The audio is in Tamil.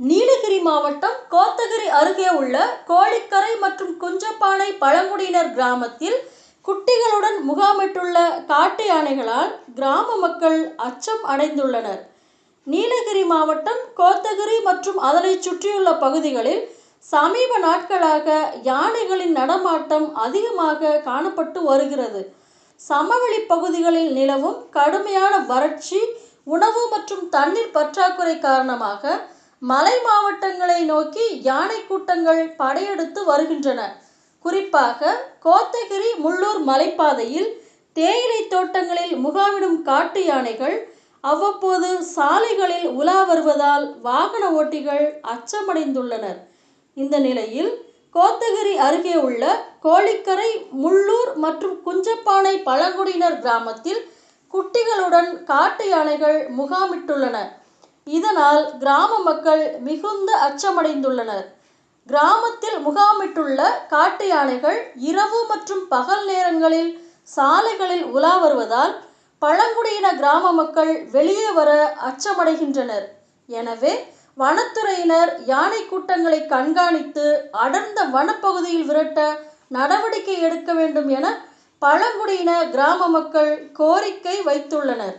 நீலகிரி மாவட்டம் கோத்தகிரி அருகே உள்ள கோழிக்கரை மற்றும் குஞ்சப்பானை பழங்குடியினர் கிராமத்தில் குட்டிகளுடன் முகாமிட்டுள்ள காட்டு யானைகளால் கிராம மக்கள் அச்சம் அடைந்துள்ளனர். நீலகிரி மாவட்டம் கோத்தகிரி மற்றும் அதனை சுற்றியுள்ள பகுதிகளில் சமீப நாட்களாக யானைகளின் நடமாட்டம் அதிகமாக காணப்பட்டு வருகிறது. சமவெளி பகுதிகளில் நிலவும் கடுமையான வறட்சி உணவு மற்றும் தண்ணீர் பற்றாக்குறை காரணமாக மலை மாவட்டங்களை நோக்கி யானை கூட்டங்கள் படையெடுத்து வருகின்றன. குறிப்பாக கோத்தகிரி முள்ளூர் மலைப்பாதையில் தேயிலை தோட்டங்களில் முகாமிடும் காட்டு யானைகள் அவ்வப்போது சாலைகளில் உலா வருவதால் வாகன ஓட்டிகள் அச்சமடைந்துள்ளனர். இந்த நிலையில் கோத்தகிரி அருகே உள்ள கோழிக்கரை முள்ளூர் மற்றும் குஞ்சப்பானை பழங்குடியினர் கிராமத்தில் குட்டிகளுடன் காட்டு யானைகள் முகாமிட்டுள்ளன. இதனால் கிராம மக்கள் மிகுந்த அச்சமடைந்துள்ளனர். கிராமத்தில் முகாமிட்டுள்ள காட்டு யானைகள் இரவு மற்றும் பகல் நேரங்களில் சாலைகளில் உலா வருவதால் பழங்குடியின கிராம மக்கள் வெளியே வர அச்சமடைகின்றனர். எனவே வனத்துறையினர் யானை கூட்டங்களை கண்காணித்து அடர்ந்த வனப்பகுதியில் விரட்ட நடவடிக்கை எடுக்க வேண்டும் என பழங்குடியின கிராம மக்கள் கோரிக்கை வைத்துள்ளனர்.